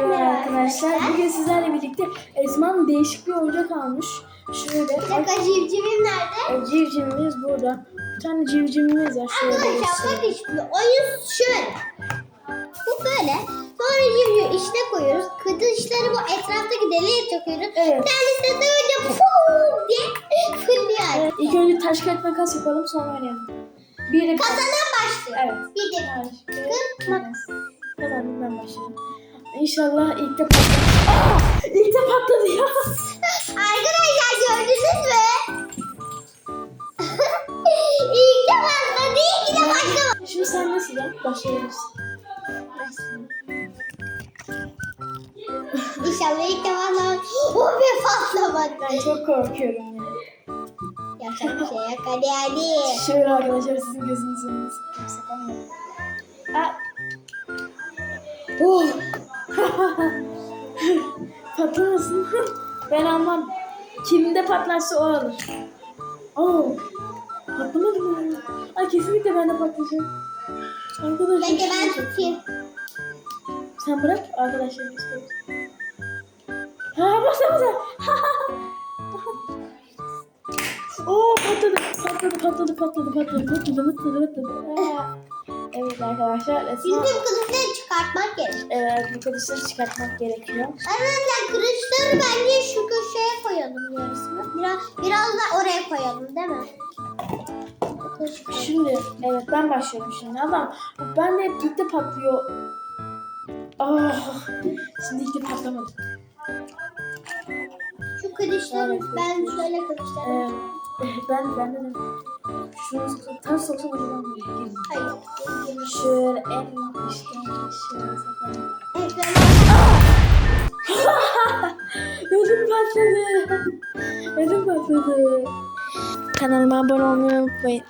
merhaba arkadaşlar. Bugün sizlerle birlikte Esma'nın değişik bir oyuncak almış. Şöyle Bir dakika civcivim nerede? e, civcivimiz burada. Bir tane civcivimiz var. Şöyle Arkadaşlar bakın şimdi oyun şöyle. Bu böyle. Sonra civcivi içine koyuyoruz. Kılıçları bu etraftaki deliğe çakıyoruz. Evet. Kendisine duyunca pum diye fırlıyor. Evet, İlk önce taş kağıt makas yapalım sonra oynayalım. Bir de Kazanan başlıyor. Evet. Bir de kırk makas. Kazandım ben başladım. İnşallah ilk de patlar. Aa! İlk de patladı ya. Arkadaşlar gördünüz mü? Ki başladı. İyi ki de başlamadı. Şimdi sen nasıl ya? Başlayabilirsin. İnşallah ilk defa lan. O bir patlamadı. Ben çok korkuyorum ya. Yapacak bir şey yok. Hadi hadi. Şöyle arkadaşlar sizin gözünüzün önünde. Aa. Oh. Patlamasın. ben almam. Kimde patlarsa o alır. Oo. Patlamadı mı? Ay kesinlikle ben de patlayacağım. Arkadaşlar. Bekle ben tutayım. Sen bırak arkadaşlar istedim. Ha basa basa. Oo patladı. Patladı patladı patladı patladı patladı patladı patladı. evet arkadaşlar. Bizim kılıfları çıkartmak gerek evet, kılıçları çıkartmak gerekiyor. Arkadaşlar kılıçları bence şu köşeye koyalım yarısını. Biraz, biraz da oraya koyalım değil mi? Şimdi evet ben başlıyorum şimdi ama ben de hep ilk de patlıyor. Ah şimdi ilk de patlamadı. Şu kılıçları Evet. ben şöyle kılıçları. Ee, ben ben de şunu ters soksam acaba mı? Hayır. Şöyle en işte şöyle. Ödüm patladı. Ödüm patladı. Kanalıma abone olmayı unutmayın.